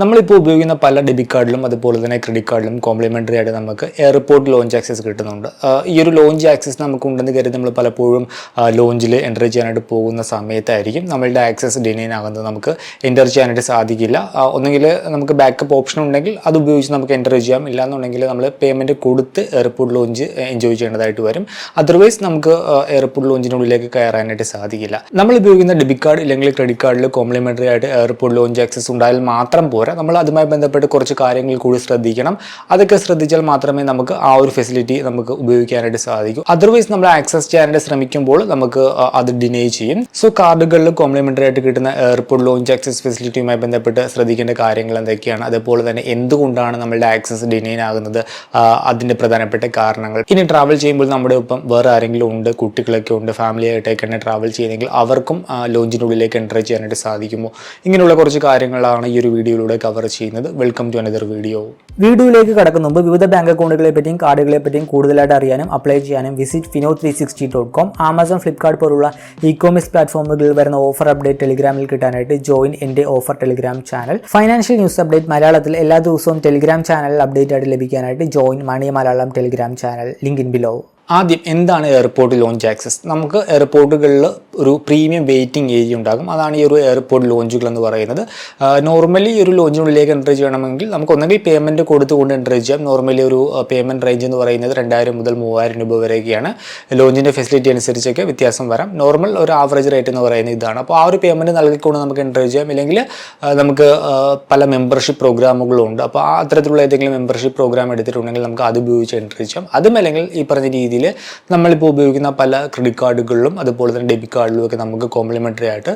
നമ്മളിപ്പോൾ ഉപയോഗിക്കുന്ന പല ഡെബിറ്റ് കാർഡിലും അതുപോലെ തന്നെ ക്രെഡിറ്റ് കാർഡിലും കോംപ്ലിമെന്ററി ആയിട്ട് നമുക്ക് എയർപോർട്ട് ലോഞ്ച് ആക്സസ് കിട്ടുന്നുണ്ട്. ഈ ഒരു ലോഞ്ച് ആക്സസ് നമുക്ക് ഉണ്ടെന്ന് കരുതി നമ്മൾ പലപ്പോഴും ലോഞ്ചിൽ എന്റർ ചെയ്യാനായിട്ട് പോകുന്ന സമയത്തായിരിക്കും നമ്മളുടെ ആക്സസ് ഡിനൈൻ ആകുന്നത് നമുക്ക് എന്റർ ചെയ്യാനായിട്ട് സാധിക്കില്ല. ഒന്നെങ്കിൽ നമുക്ക് ബാക്കപ്പ് ഓപ്ഷൻ ഉണ്ടെങ്കിൽ അത് ഉപയോഗിച്ച് നമുക്ക് എന്റർ ചെയ്യാം. ഇല്ലാന്നുണ്ടെങ്കിൽ നമ്മൾ പേയ്മെന്റ് കൊടുത്ത് എയർപോർട്ട് ലോഞ്ച് എൻജോയ് ചെയ്യേണ്ടതായിട്ട് വരും. അതർവൈസ് നമുക്ക് എയർപോർട്ട് ലോഞ്ചിനുള്ളിലേക്ക് കയറാനായിട്ട് സാധിക്കില്ല. നമ്മൾ ഉപയോഗിക്കുന്ന ഡെബിറ്റ് കാർഡ് ഇല്ലെങ്കിൽ ക്രെഡിറ്റ് കാർഡിൽ കോംപ്ലിമെന്ററി ആയിട്ട് എയർപോർട്ട് ലോഞ്ച് ആക്സസ് ഉണ്ടായാൽ മാത്രം പോരാ. നമ്മൾ അതുമായി ബന്ധപ്പെട്ട് കുറച്ച് കാര്യങ്ങൾ കൂടി ശ്രദ്ധിക്കണം. അതൊക്കെ ശ്രദ്ധിച്ചാൽ മാത്രമേ നമുക്ക് ആ ഒരു ഫെസിലിറ്റി നമുക്ക് ഉപയോഗിക്കാനായിട്ട് സാധിക്കൂ. അതർവൈസ് നമ്മൾ ആക്സസ് ചെയ്യാനായിട്ട് ശ്രമിക്കുമ്പോൾ നമുക്ക് അത് ഡിനൈ ചെയ്യും. സോ കാർഡുകളിൽ കോംപ്ലിമെന്ററി ആയിട്ട് കിട്ടുന്ന എയർപോർട്ട് ലോഞ്ച് ആക്സസ് ഫെസിലിറ്റിയുമായി ബന്ധപ്പെട്ട് ശ്രദ്ധിക്കേണ്ട കാര്യങ്ങൾ എന്തൊക്കെയാണ്? അതേപോലെ തന്നെ എന്തുകൊണ്ടാണ് നമ്മളുടെ ആക്സസ് ഡിനൈൻ ആകുന്നത്? അതിന്റെ പ്രധാനപ്പെട്ട കാരണങ്ങൾ. ഇനി ട്രാവൽ ചെയ്യുമ്പോൾ നമ്മുടെ ഒപ്പം വേറെ ആരെങ്കിലും ഉണ്ട്? കുട്ടികളൊക്കെ ഉണ്ട്? ഫാമിലി ആയിട്ടൊക്കെയാണ് ട്രാവൽ ചെയ്യുന്നെങ്കിൽ അവർക്കും ലോഞ്ചിനുള്ളിലേക്ക് എന്റർ ചെയ്യാനായിട്ട് സാധിക്കുമോ? ഇങ്ങനെയുള്ള കുറച്ച് കാര്യങ്ങളാണ് ഈ ഒരു വീഡിയോയിലൂടെ കവർ ചെയ്യുന്നത്. വെൽക്കം ടു അനദർ വീഡിയോ വീഡിയോയിലേക്ക് കടക്കുന്ന മുമ്പ് വിവിധ ബാങ്ക് അക്കൗണ്ടുകളെ പറ്റിയും കാർഡുകളെ പറ്റിയും കൂടുതലായിട്ട് അറിയാനും അപ്ലൈ ചെയ്യാനും visit Fino three sixty dot com Amazon Flipkart പോലുള്ള ഇ കോമേഴ്സ് പ്ലാറ്റ്ഫോമുകളിൽ വരുന്ന ഓഫർ അപ്ഡേറ്റ് ടെലിഗ്രാമിൽ കിട്ടാനായിട്ട് ജോയിൻ എന്റെ offer Telegram channel financial news update മലയാളത്തിൽ എല്ലാ ദിവസവും ടെലിഗ്രാം ചാനൽ അപ്ഡേറ്റ് ആയിട്ട് ലഭിക്കാനായിട്ട് join money Malayalam Telegram channel link in below ആദ്യം എന്താണ് എയർപോർട്ട് ലോഞ്ച് ആക്സസ് നമുക്ക് എയർപോർട്ടുകളിൽ ഒരു പ്രീമിയം വെയിറ്റിംഗ് ഏരിയ ഉണ്ടാകും. അതാണ് ഈ ഒരു എയർപോർട്ട് ലോഞ്ചുകൾ എന്ന് പറയുന്നത്. നോർമലി ഒരു ലോഞ്ചിനുള്ളിലേക്ക് എൻട്രി ചെയ്യണമെങ്കിൽ നമുക്ക് ഒന്നെങ്കിൽ പേയ്മെന്റ് കൊടുത്തുകൊണ്ട് എൻട്രി ചെയ്യാം. നോർമലി ഒരു പേയ്മെന്റ് റേഞ്ച് എന്ന് പറയുന്നത് രണ്ടായിരം മുതൽ മൂവായിരം രൂപ വരെയൊക്കെയാണ്. ലോഞ്ചിന്റെ ഫെസിലിറ്റി അനുസരിച്ചൊക്കെ വ്യത്യാസം വരാം. നോർമൽ ഒരു ആവറേജ് റേറ്റ് എന്ന് പറയുന്നത് ഇതാണ്. അപ്പോൾ ആ ഒരു പേയ്മെന്റ് നൽകിക്കൊണ്ട് നമുക്ക് എൻട്രി ചെയ്യാം. ഇല്ലെങ്കിൽ നമുക്ക് പല മെമ്പർഷിപ്പ് പ്രോഗ്രാമുകളും ഉണ്ട്. അപ്പോൾ ആ അത്തരത്തിലുള്ള ഏതെങ്കിലും മെമ്പർഷിപ്പ് പ്രോഗ്രാം എടുത്തിട്ടുണ്ടെങ്കിൽ നമുക്ക് അത് ഉപയോഗിച്ച് എൻട്രി ചെയ്യാം. അതും അല്ലെങ്കിൽ ഈ പറഞ്ഞ രീതിയിൽ നമ്മളിപ്പോൾ ഉപയോഗിക്കുന്ന പല ക്രെഡിറ്റ് കാർഡുകളിലും അതുപോലെ തന്നെ ഡെബിറ്റ് കാർഡിലും ഒക്കെ നമുക്ക് കോംപ്ലിമെന്ററി ആയിട്ട്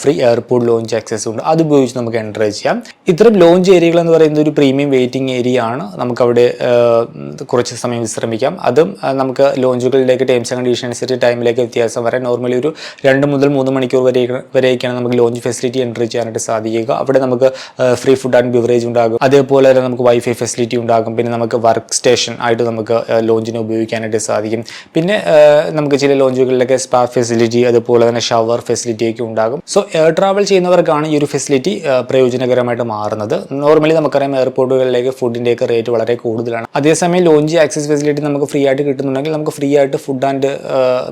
ഫ്രീ എയർപോർട്ട് ലോഞ്ച് ആക്സസ് ഉണ്ട്. അത് ഉപയോഗിച്ച് നമുക്ക് എന്റർ ചെയ്യാം. ഇത്തരം ലോഞ്ച് ഏരിയകൾ എന്ന് പറയുന്നത് ഒരു പ്രീമിയം വെയിറ്റിംഗ് ഏരിയ ആണ്. നമുക്കവിടെ കുറച്ച് സമയം വിശ്രമിക്കാം. അതും നമുക്ക് ലോഞ്ചുകളിലേക്ക് ടൈംസ് ആൻഡ് കണ്ടീഷൻ അനുസരിച്ച് ടൈമിലേക്ക് വ്യത്യാസം വരാൻ നോർമലി ഒരു രണ്ട് മുതൽ മൂന്ന് മണിക്കൂർ വരെ വരെയൊക്കെയാണ് നമുക്ക് ലോഞ്ച് ഫെസിലിറ്റി എന്റർ ചെയ്യാനായിട്ട് സാധിക്കുക. അവിടെ നമുക്ക് ഫ്രീ ഫുഡ് ആൻഡ് ബിവറേജ് ഉണ്ടാകും. അതേപോലെ തന്നെ നമുക്ക് വൈഫൈ ഫെസിലിറ്റി ഉണ്ടാകും. പിന്നെ നമുക്ക് വർക്ക് സ്റ്റേഷൻ ആയിട്ട് നമുക്ക് ലോഞ്ചിനെ ഉപയോഗിക്കാനായിട്ട് സാധിക്കും. പിന്നെ നമുക്ക് ചില ലോഞ്ചുകളിലൊക്കെ സ്പാ ഫെസിലിറ്റി അതുപോലെ തന്നെ ഷവർ ഫെസിലിറ്റി ഒക്കെ ഉണ്ടാകും. സോ എയർ ട്രാവൽ ചെയ്യുന്നവർക്കാണ് ഈ ഒരു ഫെസിലിറ്റി പ്രയോജനകരമായിട്ട് മാറുന്നത്. നോർമലി നമുക്കറിയാം എയർപോർട്ടുകളിലേക്ക് ഫുഡിന്റെയൊക്കെ റേറ്റ് വളരെ കൂടുതലാണ്. അതേസമയം ലോഞ്ച് ആക്സസ് ഫെസിലിറ്റി നമുക്ക് ഫ്രീ ആയിട്ട് കിട്ടുന്നുണ്ടെങ്കിൽ നമുക്ക് ഫ്രീ ആയിട്ട് ഫുഡ് ആൻഡ്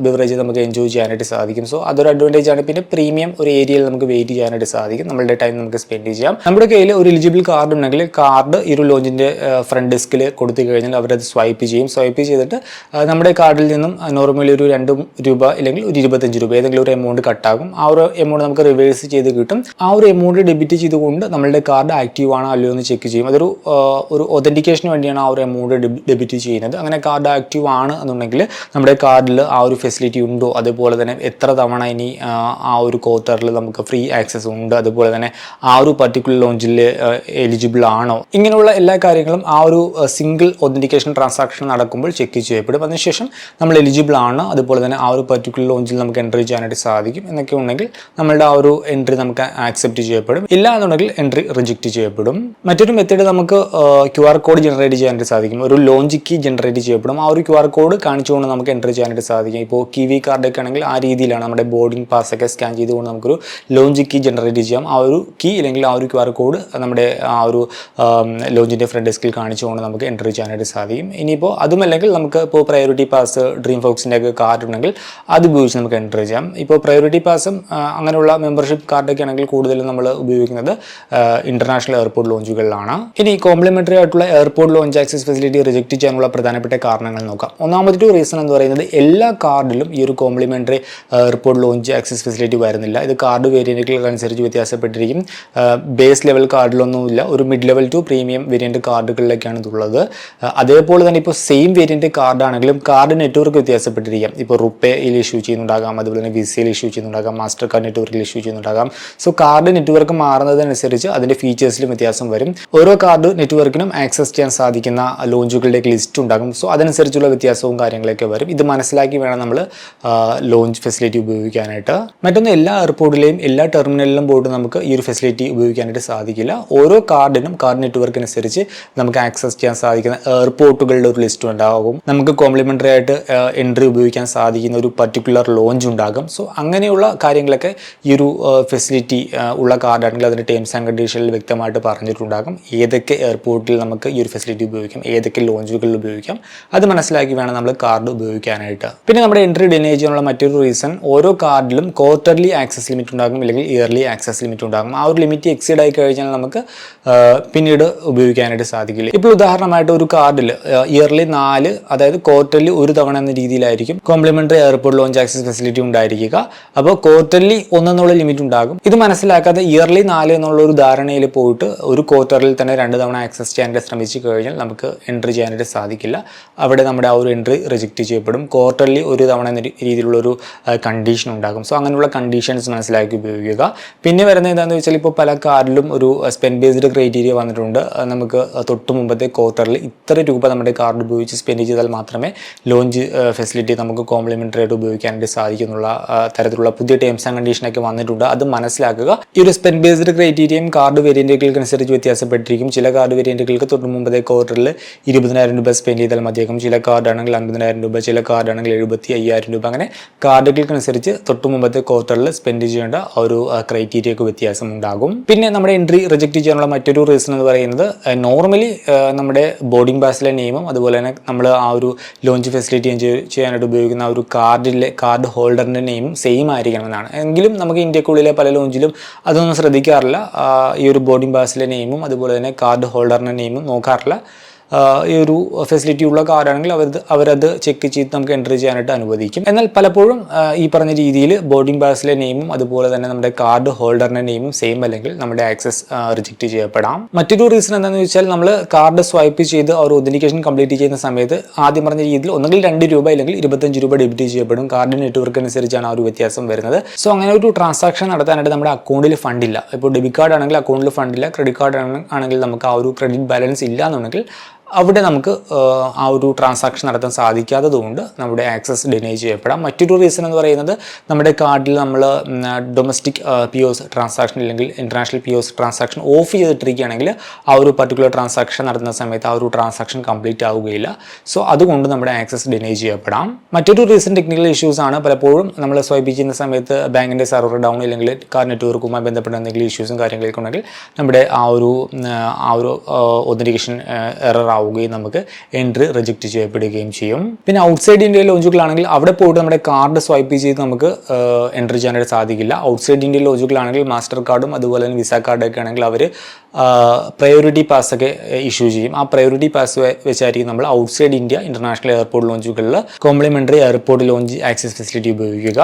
ബിവറേജ് നമുക്ക് എൻജോയ് ചെയ്യാനായിട്ട് സാധിക്കും. സോ അതൊരു അഡ്വാന്റേജ് ആണ്. പിന്നെ പ്രീമിയം ഒരു ഏരിയയിൽ നമുക്ക് വെയിറ്റ് ചെയ്യാനായിട്ട് സാധിക്കും. നമ്മുടെ ടൈം നമുക്ക് സ്പെൻഡ് ചെയ്യാം. നമ്മുടെ കയ്യിൽ ഒരു എലിജിബിൾ കാർഡ് ഉണ്ടെങ്കിൽ കാർഡ് ഈ ഒരു ലോഞ്ചിന്റെ ഫ്രണ്ട് ഡെസ്കിൽ കൊടുത്തു കഴിഞ്ഞാൽ അവരത് സ്വൈപ്പ് ചെയ്യും. സ്വൈപ്പ് ചെയ്തിട്ട് ആ, നമ്മുടെ കാർഡിൽ നിന്നും നോർമലി ഒരു രണ്ട് രൂപ അല്ലെങ്കിൽ ഒരു ഇരുപത്തഞ്ച് രൂപ ഏതെങ്കിലും ഒരു എമൗണ്ട് കട്ടാകും ആ ഒരു എമൗണ്ട് നമുക്ക് റിവേഴ്സ് ചെയ്ത് കിട്ടും. ആ ഒരു എമൗണ്ട് ഡെബിറ്റ് ചെയ്തുകൊണ്ട് നമ്മളുടെ കാർഡ് ആക്റ്റീവ് ആണോ അല്ലയോ എന്ന് ചെക്ക് ചെയ്യും. അതൊരു ഒരു ഒതന്റിക്കേഷന് വേണ്ടിയാണ് ആ ഒരു എമൗണ്ട് ഡെബിറ്റ് ചെയ്യുന്നത്. അങ്ങനെ കാർഡ് ആക്റ്റീവ് ആണ് എന്നുണ്ടെങ്കിൽ നമ്മുടെ കാർഡിൽ ആ ഒരു ഫെസിലിറ്റി ഉണ്ടോ? അതുപോലെ തന്നെ എത്ര തവണ ഇനി ആ, ഒരു ക്വാർട്ടറിൽ നമുക്ക് ഫ്രീ ആക്സസ് ഉണ്ട്? അതുപോലെ തന്നെ ആ ഒരു പർട്ടിക്കുലർ ലോഞ്ചിൽ എലിജിബിൾ ആണോ? ഇങ്ങനെയുള്ള എല്ലാ കാര്യങ്ങളും ആ ഒരു സിംഗിൾ ഒതന്റിക്കേഷൻ ട്രാൻസാക്ഷൻ നടക്കുമ്പോൾ ചെക്ക് ചെയ്യപ്പെടും. അതിനുശേഷം നമ്മൾ എലിജിബിൾ ആണ്. അതുപോലെ തന്നെ ആ ഒരു പർട്ടിക്കുലർ ലോഞ്ചിൽ നമുക്ക് എൻട്രി ചെയ്യാനായിട്ട് സാധിക്കും. എന്നൊക്കെ ഉണ്ടെങ്കിൽ നമ്മളുടെ ആ ഒരു എൻട്രി നമുക്ക് ആക്സെപ്റ്റ് ചെയ്യപ്പെടും. ഇല്ല എന്നുണ്ടെങ്കിൽ എൻട്രി റിജക്റ്റ് ചെയ്യപ്പെടും. മറ്റൊരു മെത്തേഡ് നമുക്ക് ക്യു ആർ കോഡ് ജനറേറ്റ് ചെയ്യാനായിട്ട് സാധിക്കും. ഒരു ലോഞ്ച് കീ ജനറേറ്റ് ചെയ്യപ്പെടും. ആ ഒരു ക്യു ആർ കോഡ് കാണിച്ചുകൊണ്ട് നമുക്ക് എൻട്രി ചെയ്യാനായിട്ട് സാധിക്കും. ഇപ്പോൾ കി വി കാർഡൊക്കെ ആണെങ്കിൽ ആ രീതിയിലാണ് നമ്മുടെ ബോർഡിംഗ് പാസ് ഒക്കെ സ്കാൻ ചെയ്തുകൊണ്ട് നമുക്കൊരു ലോഞ്ച് കീ ജനറേറ്റ് ചെയ്യാം. ആ ഒരു കീ അല്ലെങ്കിൽ ആ ഒരു ക്യു ആർ കോഡ് നമ്മുടെ ആ ഒരു ലോഞ്ചിന്റെ ഫ്രണ്ട് ഡെസ്കിൽ കാണിച്ചുകൊണ്ട് നമുക്ക് എൻട്രി ചെയ്യാനായിട്ട് സാധിക്കും. ഇനിയിപ്പോൾ അതുമല്ലെങ്കിൽ നമുക്ക് ഇപ്പോൾ പ്രയോറിറ്റി പാസ് ഡ്രീം ഫോക്സിന്റെ ഒക്കെ കാർഡ് ഉണ്ടെങ്കിൽ അത് ഉപയോഗിച്ച് നമുക്ക് എന്റർ ചെയ്യാം. ഇപ്പോൾ പ്രയോറിറ്റി പാസും അങ്ങനെയുള്ള മെമ്പർഷിപ്പ് കാർഡൊക്കെ ആണെങ്കിൽ കൂടുതലും നമ്മൾ ഉപയോഗിക്കുന്നത് ഇന്റർനാഷണൽ എയർപോർട്ട് ലോഞ്ചുകളിലാണ് ഇനി കോംപ്ലിമെന്ററി ആയിട്ടുള്ള airport lounge access facility reject ചെയ്യാനുള്ള പ്രധാനപ്പെട്ട കാരണങ്ങൾ നോക്കാം. ഒന്നാമത്തെ റീസൺ എന്ന് പറയുന്നത് എല്ലാ കാർഡിലും ഈ ഒരു complimentary airport lounge access facility വരുന്നില്ല. ഇത് കാർഡ് വേരിയന്റുകൾ അനുസരിച്ച് വ്യത്യാസപ്പെട്ടിരിക്കും. ബേസ് ലെവൽ കാർഡിലൊന്നും ഇല്ല. ഒരു mid level to premium variant കാർഡുകളിലൊക്കെയാണ് ഇതുള്ളത് അതേപോലെ തന്നെ ഇപ്പോൾ സെയിം വേരിയന്റ് കാർഡ് ആണെങ്കിലും കാർഡ് നെറ്റ്വർക്ക് വ്യത്യാസപ്പെട്ടിരിക്കാം. ഇപ്പോൾ റുപ്പേയിൽ ഇഷ്യൂ ചെയ്യുന്നുണ്ടാകാം അതുപോലെ തന്നെ വിസയിൽ ഇഷ്യൂ ചെയ്യുന്നുണ്ടാകാം മാസ്റ്റർ കാർഡ് നെറ്റ്വർക്കിൽ ഇഷ്യൂ ചെയ്യുന്നുണ്ടാകാം. സോ കാർഡ് നെറ്റ്വർക്ക് മാറുന്നതനുസരിച്ച് അതിന്റെ ഫീച്ചേഴ്സിലും വ്യത്യാസം വരും. ഓരോ കാർഡ് നെറ്റ്വർക്കിനും ആക്സസ് ചെയ്യാൻ സാധിക്കുന്ന ലോഞ്ചുകളുടെ ലിസ്റ്റ് ഉണ്ടാകും. സോ അതനുസരിച്ചുള്ള വ്യത്യാസവും കാര്യങ്ങളൊക്കെ വരും. ഇത് മനസ്സിലാക്കി വേണം നമ്മൾ ലോഞ്ച് ഫെസിലിറ്റി ഉപയോഗിക്കാനായിട്ട്. മറ്റൊന്ന് എല്ലാ എയർപോർട്ടിലെയും എല്ലാ ടെർമിനലിലും പോയിട്ട് നമുക്ക് ഈ ഒരു ഫെസിലിറ്റി ഉപയോഗിക്കാനായിട്ട് സാധിക്കില്ല. ഓരോ കാർഡിനും കാർഡ് നെറ്റ്വർക്ക് അനുസരിച്ച് നമുക്ക് ആക്സസ് ചെയ്യാൻ സാധിക്കുന്ന എയർപോർട്ടുകളുടെ ഒരു ലിസ്റ്റ് ഉണ്ടാകും. നമുക്ക് കോംപ്ലിമെന്റ് കോംപ്ലിമെന്ററി ആയിട്ട് എൻട്രി ഉപയോഗിക്കാൻ സാധിക്കുന്ന ഒരു പർട്ടിക്കുലർ ലോഞ്ച് ഉണ്ടാകും. സോ അങ്ങനെയുള്ള കാര്യങ്ങളൊക്കെ ഈ ഒരു ഫെസിലിറ്റി ഉള്ള കാർഡാണെങ്കിൽ അതിന്റെ ടേംസ് ആൻഡ് കണ്ടീഷനിൽ വ്യക്തമായിട്ട് പറഞ്ഞിട്ടുണ്ടാകും. ഏതൊക്കെ എയർപോർട്ടിൽ നമുക്ക് ഈ ഒരു ഫെസിലിറ്റി ഉപയോഗിക്കാം? ഏതൊക്കെ ലോഞ്ചുകളിൽ ഉപയോഗിക്കാം? അത് മനസ്സിലാക്കി വേണം നമ്മൾ കാർഡ് ഉപയോഗിക്കാനായിട്ട്. പിന്നെ നമ്മുടെ എൻട്രി ഡിനേ ചെയ്യാനുള്ള മറ്റൊരു റീസൺ ഓരോ കാർഡിലും ക്വാർട്ടർലി ആക്സസ് ലിമിറ്റ് ഉണ്ടാകും അല്ലെങ്കിൽ ഇയർലി ആക്സസ് ലിമിറ്റ് ഉണ്ടാകും. ആ ഒരു ലിമിറ്റ് എക്സീഡ് ആയി കഴിഞ്ഞാൽ നമുക്ക് പിന്നീട് ഉപയോഗിക്കാനായിട്ട് സാധിക്കില്ല. ഇപ്പോൾ ഉദാഹരണമായിട്ട് ഒരു കാർഡിൽ ഇയർലി നാല് അതായത് ക്വാർട്ടർലി ഒരു തവണ എന്ന രീതിയിലായിരിക്കും. Complimentary airport lounge access facility ഉണ്ടായിരിക്കുക. അപ്പോൾ ക്വാർട്ടർലി ഒന്നെന്നുള്ള ലിമിറ്റ് ഉണ്ടാകും. ഇത് മനസ്സിലാക്കാതെ ഇയർലി നാല് എന്നുള്ള ഒരു ധാരണയിൽ പോയിട്ട് ഒരു ക്വാർട്ടറിൽ തന്നെ രണ്ട് തവണ ആക്സസ് ചെയ്യാനായിട്ട് ശ്രമിച്ചു കഴിഞ്ഞാൽ നമുക്ക് എൻട്രി ചെയ്യാനായിട്ട് സാധിക്കില്ല. അവിടെ നമ്മുടെ ആ ഒരു എൻട്രി റിജക്റ്റ് ചെയ്യപ്പെടും. ക്വാർട്ടർലി ഒരു തവണ എന്ന രീതിയിലുള്ള ഒരു കണ്ടീഷൻ ഉണ്ടാകും. സോ അങ്ങനെയുള്ള കണ്ടീഷൻസ് മനസ്സിലാക്കി ഉപയോഗിക്കുക. പിന്നെ വരുന്ന എന്താണെന്ന് വെച്ചാൽ ഇപ്പോൾ പല കാർഡിലും ഒരു സ്പെൻഡ് ബേസ്ഡ് ക്രൈറ്റീരിയ വന്നിട്ടുണ്ട്. നമുക്ക് തൊട്ട് മുമ്പത്തെ ക്വാർട്ടറിൽ ഇത്ര രൂപ നമ്മുടെ കാർഡ് ഉപയോഗിച്ച് സ്പെൻഡ് ചെയ്താൽ മാത്രമേ ലോഞ്ച് ഫെസിലിറ്റി നമുക്ക് കോംപ്ലിമെന്ററി ആയിട്ട് ഉപയോഗിക്കാനായിട്ട് സാധിക്കുന്നുള്ള തരത്തിലുള്ള പുതിയ ടേംസ് ആൻഡ് കണ്ടീഷനൊക്കെ വന്നിട്ടുണ്ട്. അത് മനസ്സിലാക്കുക. ഈ ഒരു സ്പെൻഡ് ബേസ്ഡ് ക്രൈറ്റീരിയയും കാർഡ് വേരിയന്റുകൾക്ക് അനുസരിച്ച് വ്യത്യാസപ്പെട്ടിരിക്കും. ചില കാർഡ് വേരിയന്റുകൾക്ക് തൊട്ട് മുമ്പത്തെ ക്വാർട്ടറിൽ ഇരുപതിനായിരം രൂപ സ്പെൻഡ് ചെയ്താൽ മതിയാകും ചില കാർഡാണെങ്കിൽ അൻപതിനായിരം രൂപ ചില കാർഡാണെങ്കിൽ എഴുപത്തി അയ്യായിരം രൂപ. അങ്ങനെ കാർഡുകൾക്കനുസരിച്ച് തൊട്ട് മുമ്പത്തെ ക്വാർട്ടറിൽ സ്പെൻഡ് ചെയ്യേണ്ട ഒരു ക്രൈറ്റീരിയക്ക് വ്യത്യാസം ഉണ്ടാകും. പിന്നെ നമ്മുടെ എൻട്രി റിജക്റ്റ് ചെയ്യാനുള്ള മറ്റൊരു റീസൺ എന്ന് പറയുന്നത് നോർമലി നമ്മുടെ ബോർഡിംഗ് പാസിലെ നിയമം അതുപോലെ തന്നെ നമ്മൾ ആ ഒരു ലോഞ്ച് ഫെസിലിറ്റി ചെയ്യാനായിട്ട് ഉപയോഗിക്കുന്ന ഒരു കാർഡിലെ കാർഡ് ഹോൾഡറിന്റെ നെയിം സെയിം ആയിരിക്കണം എന്നാണ് എങ്കിലും നമുക്ക് ഇന്ത്യക്കുള്ളിലെ പല ലോഞ്ചിലും അതൊന്നും ശ്രദ്ധിക്കാറില്ല. ഈ ഒരു ബോർഡിംഗ് പാസിലെ നെയിമും അതുപോലെ തന്നെ കാർഡ് ഹോൾഡറിന്റെ നെയിമും നോക്കാറില്ല. ഈ ഒരു ഫെസിലിറ്റി ഉള്ള കാറാണെങ്കിൽ അവർ അവരത് ചെക്ക് ചെയ്ത് നമുക്ക് എൻട്രി ചെയ്യാനായിട്ട് അനുവദിക്കും. എന്നാൽ പലപ്പോഴും ഈ പറഞ്ഞ രീതിയിൽ ബോർഡിംഗ് പാസിലെ നെയിമും അതുപോലെ തന്നെ നമ്മുടെ കാർഡ് ഹോൾഡറിന്റെ നെയിമും സെയിം അല്ലെങ്കിൽ നമ്മുടെ ആക്സസ് റിജക്റ്റ് ചെയ്യപ്പെടാം. മറ്റൊരു റീസൺ എന്താണെന്ന് വെച്ചാൽ നമ്മൾ കാർഡ് സ്വൈപ്പ് ചെയ്ത് ഒരു ഒതന്റിക്കേഷൻ കംപ്ലീറ്റ് ചെയ്യുന്ന സമയത്ത് ആദ്യം പറഞ്ഞ രീതിയിൽ ഒന്നുകിൽ രണ്ട് രൂപ അല്ലെങ്കിൽ ഇരുപത്തഞ്ച് രൂപ ഡെബിറ്റ് ചെയ്യപ്പെടും. കാർഡ് നെറ്റ്വർക്ക് അനുസരിച്ചാണ് ആ ഒരു വ്യത്യാസം വരുന്നത്. സോ അങ്ങനെ ഒരു ട്രാൻസാക്ഷൻ നടത്താനായിട്ട് നമ്മുടെ അക്കൗണ്ടിൽ ഫണ്ടില്ല ഇപ്പോൾ ഡെബിറ്റ് കാർഡ് ആണെങ്കിൽ അക്കൗണ്ടിൽ ഫണ്ടില്ല ക്രെഡിറ്റ് കാർഡ് ആണെങ്കിൽ നമുക്ക് ആ ഒരു ക്രെഡിറ്റ് ബാലൻസ് ഇല്ല എന്നുണ്ടെങ്കിൽ അവിടെ നമുക്ക് ആ ഒരു ട്രാൻസാക്ഷൻ നടത്താൻ സാധിക്കാത്തതുകൊണ്ട് നമ്മുടെ ആക്സസ് ഡിനൈ ചെയ്യപ്പെടാം. മറ്റൊരു റീസൺ എന്ന് പറയുന്നത് നമ്മുടെ കാർഡിൽ നമ്മൾ ഡൊമസ്റ്റിക് പി ഒസ് ട്രാൻസാക്ഷൻ അല്ലെങ്കിൽ international P OS transaction off ചെയ്തിട്ടിരിക്കുകയാണെങ്കിൽ ആ ഒരു പർട്ടിക്കുലർ ട്രാൻസാക്ഷൻ നടത്തുന്ന സമയത്ത് ആ ഒരു ട്രാൻസാക്ഷൻ കംപ്ലീറ്റ് ആവുകയില്ല. സോ അതുകൊണ്ട് നമ്മുടെ ആക്സസ് ഡിനൈ ചെയ്യപ്പെടാം. മറ്റൊരു റീസൺ ടെക്നിക്കൽ ഇഷ്യൂസ് ആണ്. പലപ്പോഴും നമ്മൾ സ്വൈപ്പ് ചെയ്യുന്ന സമയത്ത് ബാങ്കിന്റെ സെർവർ ഡൗൺ അല്ലെങ്കിൽ കാർ നെറ്റ്വർക്കുമായി ബന്ധപ്പെട്ട എന്തെങ്കിലും ഇഷ്യൂസും കാര്യങ്ങളൊക്കെ ഉണ്ടെങ്കിൽ നമ്മുടെ ആ ഒരു ആ ഒരു ഒതന്റിക്കേഷൻ എറർ ആവുകയും നമുക്ക് എൻട്രി റിജക്റ്റ് ചെയ്യപ്പെടുകയും ചെയ്യും. പിന്നെ ഔട്ട്സൈഡ് ഇന്ത്യയിൽ ലോഞ്ചുകളാണെങ്കിൽ അവിടെ പോയിട്ട് നമ്മുടെ കാർഡ് സ്വൈപ്പ് ചെയ്ത് നമുക്ക് എൻട്രി ചെയ്യാനായിട്ട് സാധിക്കില്ല. ഔട്ട്സൈഡ് ഇന്ത്യയിൽ ലോഞ്ചുകളാണെങ്കിൽ മാസ്റ്റർ കാർഡും അതുപോലെ തന്നെ വിസ കാർഡൊക്കെ ആണെങ്കിൽ അവർ പ്രയോറിറ്റി പാസ് ഒക്കെ ഇഷ്യൂ ചെയ്യും. ആ പ്രയോറിറ്റി പാസ് വെച്ചായിരിക്കും നമ്മൾ outside India international airport ലോഞ്ചുകളിൽ complimentary airport lounge access facility ഉപയോഗിക്കുക.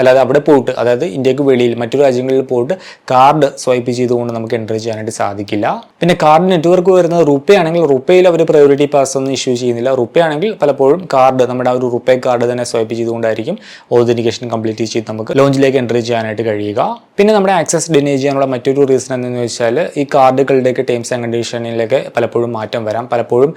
അല്ലാതെ അവിടെ പോയിട്ട് അതായത് ഇന്ത്യയ്ക്ക് വെളിയിൽ മറ്റു രാജ്യങ്ങളിൽ പോയിട്ട് കാർഡ് സ്വൈപ്പ് ചെയ്തുകൊണ്ട് നമുക്ക് എൻട്രി ചെയ്യാനായിട്ട് സാധിക്കില്ല. പിന്നെ കാർഡ് നെറ്റ്വർക്ക് വരുന്നത് റുപ്പേ ആണെങ്കിൽ റുപ്പേയിൽ അവർ പ്രയോറിറ്റി പാസ് ഒന്നും ഇഷ്യൂ ചെയ്യുന്നില്ല. റുപ്പേ ആണെങ്കിൽ പലപ്പോഴും കാർഡ് നമ്മുടെ ആ ഒരു റുപ്പേ കാർഡ് തന്നെ സ്വൈപ്പ് ചെയ്തുകൊണ്ടായിരിക്കും ഓതന്റിക്കേഷൻ കംപ്ലീറ്റ് ചെയ്ത് നമുക്ക് ലോഞ്ചിലേക്ക് എൻട്രി ചെയ്യാനായിട്ട് കഴിയുക. പിന്നെ നമ്മുടെ ആക്സസ് ഡിനേ ചെയ്യാനുള്ള മറ്റൊരു റീസൺ എന്തെന്ന് വെച്ചാൽ ഈ കാർഡുകളുടെയൊക്കെ ടേംസ് ആൻഡ് കണ്ടീഷനിലൊക്കെ പലപ്പോഴും മാറ്റം വരാം. പലപ്പോഴും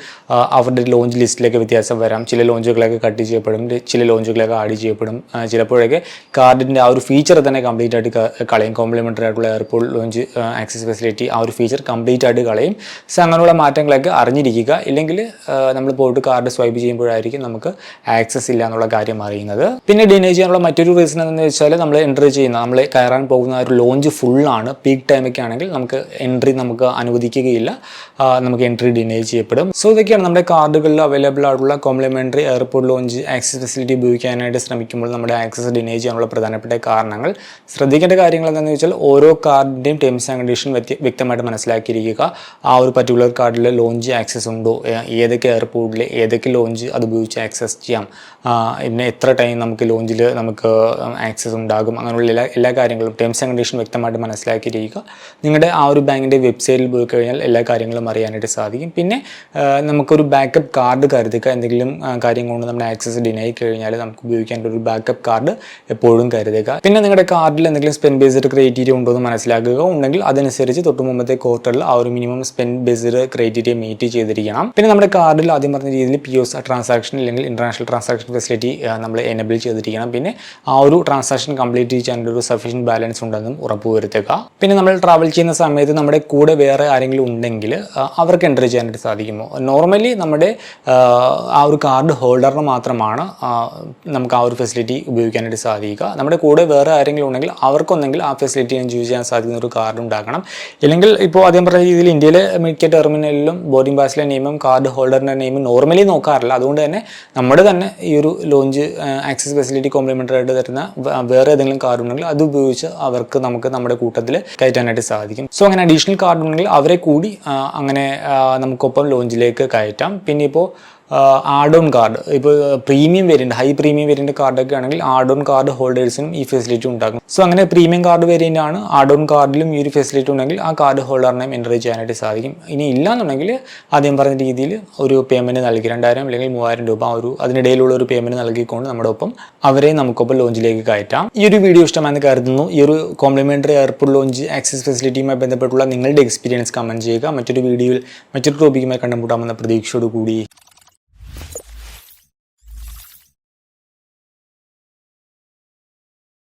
അവരുടെ ലോഞ്ച് ലിസ്റ്റിലേക്ക് വ്യത്യാസം വരാം. ചില ലോഞ്ചുകളൊക്കെ കട്ട് ചെയ്യപ്പെടും. ചില ലോഞ്ചുകളൊക്കെ ആഡ് ചെയ്യപ്പെടും. ചിലപ്പോഴൊക്കെ കാർഡിന്റെ ആ ഒരു ഫീച്ചർ തന്നെ കംപ്ലീറ്റ് ആയിട്ട് കളയും. കോംപ്ലിമെന്ററി ആയിട്ടുള്ള എയർപോർട്ട് ലോഞ്ച് ആക്സസ് ഫെസിലിറ്റി ആ ഒരു ഫീച്ചർ കംപ്ലീറ്റ് ആയിട്ട് കളയും. സോ അങ്ങനെയുള്ള മാറ്റങ്ങളൊക്കെ അറിഞ്ഞിരിക്കുക. ഇല്ലെങ്കിൽ നമ്മൾ പോയിട്ട് കാർഡ് സ്വൈപ്പ് ചെയ്യുമ്പോഴായിരിക്കും നമുക്ക് ആക്സസ് ഇല്ല എന്നുള്ള കാര്യം അറിയുന്നത്. പിന്നെ ഡിനേ ചെയ്യാനുള്ള മറ്റൊരു റീസൺ എന്ന് വെച്ചാൽ നമ്മൾ എൻട്രി ചെയ്യുന്ന നമ്മൾ കയറാൻ പോകുന്ന ആ ഒരു ലോഞ്ച് ഫുള്ളാണ് പീക്ക് ടൈമൊക്കെ ആണെങ്കിൽ നമുക്ക് എൻട്രി നമുക്ക് അനുവദിക്കുകയില്ല. നമുക്ക് എൻട്രി ഡിനൈ ചെയ്യപ്പെടും. സോ ഇതൊക്കെയാണ് നമ്മുടെ കാർഡുകളിൽ അവൈലബിൾ ആയിട്ടുള്ള complimentary airport lounge access facility ഉപയോഗിക്കാനായിട്ട് ശ്രമിക്കുമ്പോൾ നമ്മുടെ ആക്സസ് ഡിനൈ ചെയ്യാനുള്ള പ്രധാനപ്പെട്ട കാരണങ്ങൾ. ശ്രദ്ധിക്കേണ്ട കാര്യങ്ങൾ എന്താണെന്ന് വെച്ചാൽ ഓരോ കാർഡിന്റെയും ടേംസ് ആൻഡ് കണ്ടീഷൻ വ്യക്തമായിട്ട് മനസ്സിലാക്കിയിരിക്കുക. ആ ഒരു പർട്ടിക്കുലർ കാർഡിൽ ലോഞ്ച് ആക്സസ് ഉണ്ടോ? ഏതൊക്കെ എയർപോർട്ടിൽ ഏതൊക്കെ ലോഞ്ച് അത് ഉപയോഗിച്ച് ആക്സസ് ചെയ്യാം? പിന്നെ എത്ര ടൈം നമുക്ക് ലോഞ്ചിൽ നമുക്ക് ആക്സസ് ഉണ്ടാകും? അങ്ങനെയുള്ള എല്ലാ എല്ലാ കാര്യങ്ങളും ടേംസ് ആൻഡ് കണ്ടീഷൻ വ്യക്തമായിട്ട് മനസ്സിലാക്കിയിരിക്കുക. നിങ്ങളുടെ ആ ഒരു ബാങ്കിന്റെ വെബ്സൈറ്റിൽ പോയി കഴിഞ്ഞാൽ എല്ലാ കാര്യങ്ങളും അറിയാനായിട്ട് സാധിക്കും. പിന്നെ നമുക്കൊരു ബാക്കപ്പ് കാർഡ് കരുതുക. എന്തെങ്കിലും കാര്യം കൊണ്ട് നമ്മുടെ ആക്സസ് ഡിനൈ കഴിഞ്ഞാൽ നമുക്ക് ഉപയോഗിക്കേണ്ട ഒരു ബാക്കപ്പ് കാർഡ് എപ്പോഴും കരുതുക. പിന്നെ നിങ്ങളുടെ കാർഡിൽ എന്തെങ്കിലും സ്പെൻഡ് ബേസ്ഡ് ക്രൈറ്റീരിയ ഉണ്ടോ എന്ന് മനസ്സിലാക്കുക. ഉണ്ടെങ്കിൽ അതനുസരിച്ച് തൊട്ട് മുമ്പത്തെ ക്വാർട്ടറിൽ ആ ഒരു minimum spend based criteria meet ചെയ്തിരിക്കണം. പിന്നെ നമ്മുടെ കാർഡിൽ ആദ്യം പറഞ്ഞ രീതിയിൽ പി ഒസ് ട്രാൻസാക്ഷൻ അല്ലെങ്കിൽ ഇന്റർനാഷണൽ ട്രാൻസാക്ഷൻ ഫെസിലിറ്റി നമ്മൾ എനബിൾ ചെയ്തിരിക്കണം. പിന്നെ ആ ഒരു ട്രാൻസാക്ഷൻ കംപ്ലീറ്റ് ചെയ്യാൻ ഒരു സഫീഷ്യന്റ് ബാലൻസ് ഉണ്ടെന്നും ഉറപ്പുവരുത്തുക. പിന്നെ നമ്മൾ ട്രാവൽ ചെയ്യുന്ന സമയത്ത് നമ്മുടെ കൂടെ വേറെ ആരെങ്കിലും ഉണ്ടെങ്കിൽ അവർക്ക് എന്റർ ചെയ്യാനായിട്ട് സാധിക്കുമോ? നോർമലി നമ്മുടെ ആ, ഒരു കാർഡ് ഹോൾഡറിന് മാത്രമാണ് നമുക്ക് ആ ഒരു ഫെസിലിറ്റി ഉപയോഗിക്കാനായിട്ട് സാധിക്കുക. നമ്മുടെ കൂടെ വേറെ ആരെങ്കിലും ഉണ്ടെങ്കിൽ അവർക്കൊന്നെങ്കിൽ ആ ഫെസിലിറ്റി എൻജോയ് ചെയ്യാൻ സാധിക്കുന്ന ഒരു കാർഡ് ഉണ്ടാക്കണം ഇല്ലെങ്കിൽ ഇപ്പോൾ ആദ്യം പറഞ്ഞ രീതിയിൽ ഇന്ത്യയിലെ മിക്ക ടെർമിനലിലും ബോർഡിംഗ് പാസിലെ നിയമം കാർഡ് ഹോൾഡറിന്റെ നെയിമും നോർമലി നോക്കാറില്ല. അതുകൊണ്ട് തന്നെ നമ്മുടെ തന്നെ ഈ ഒരു ലോഞ്ച് ആക്സസ് ഫെസിലിറ്റി കോംപ്ലിമെന്ററി ആയിട്ട് തരുന്ന വേറെ ഏതെങ്കിലും കാർഡ് ഉണ്ടെങ്കിൽ അത് ഉപയോഗിച്ച് അവർക്ക് നമുക്ക് നമ്മുടെ കൂട്ടത്തിൽ കയറ്റാനായിട്ട് സാധിക്കും. സോ അങ്ങനെ അഡീഷണൽ കാർഡ് ഉണ്ടെങ്കിൽ അവരെ കൂടി അങ്ങനെ നമുക്കൊപ്പം ലോഞ്ചിലേക്ക് കയറ്റാം. പിന്നെ ഇപ്പോൾ ആഡ് ഓൺ കാർഡ് ഇപ്പോൾ premium variant high premium variant കാർഡൊക്കെ ആണെങ്കിൽ ആഡ് ഓൺ കാർഡ് ഹോൾഡേഴ്സിനും ഈ ഫെസിലിറ്റി ഉണ്ടാകും സോ അങ്ങനെ പ്രീമിയം കാർഡ് വേരിയന്റ് ആണ് ആഡ് ഓൺ കാർഡിലും ഈ ഒരു ഫെസിലിറ്റി ഉണ്ടെങ്കിൽ ആ കാർഡ് ഹോൾഡറിനെയും എന്റർ ചെയ്യാനായിട്ട് സാധിക്കും. ഇനി ഇല്ലാന്നുണ്ടെങ്കിൽ ആദ്യം പറഞ്ഞ രീതിയിൽ ഒരു പേയ്മെന്റ് നൽകി രണ്ടായിരം അല്ലെങ്കിൽ മൂവായിരം രൂപ ഒരു അതിനിടയിലുള്ള ഒരു പേയ്മെന്റ് നൽകിക്കൊണ്ട് നമ്മുടെ ഒപ്പം അവരെ നമുക്കൊപ്പം ലോഞ്ചിലേക്ക് കയറ്റാം. ഈ ഒരു വീഡിയോ ഇഷ്ടമാണെന്ന് കരുതുന്നു. ഈ ഒരു കോംപ്ലിമെന്ററി എയർപോർട്ട് ലോഞ്ച് ആക്സസ് ഫെസിലിറ്റിയുമായി ബന്ധപ്പെട്ടുള്ള നിങ്ങളുടെ എക്സ്പീരിയൻസ് കമന്റ് ചെയ്യുക. മറ്റൊരു വീഡിയോയിൽ മറ്റൊരു ടോപ്പിക്കുമായി കണ്ടുമുട്ടാമെന്ന പ്രതീക്ഷയോടുകൂടി.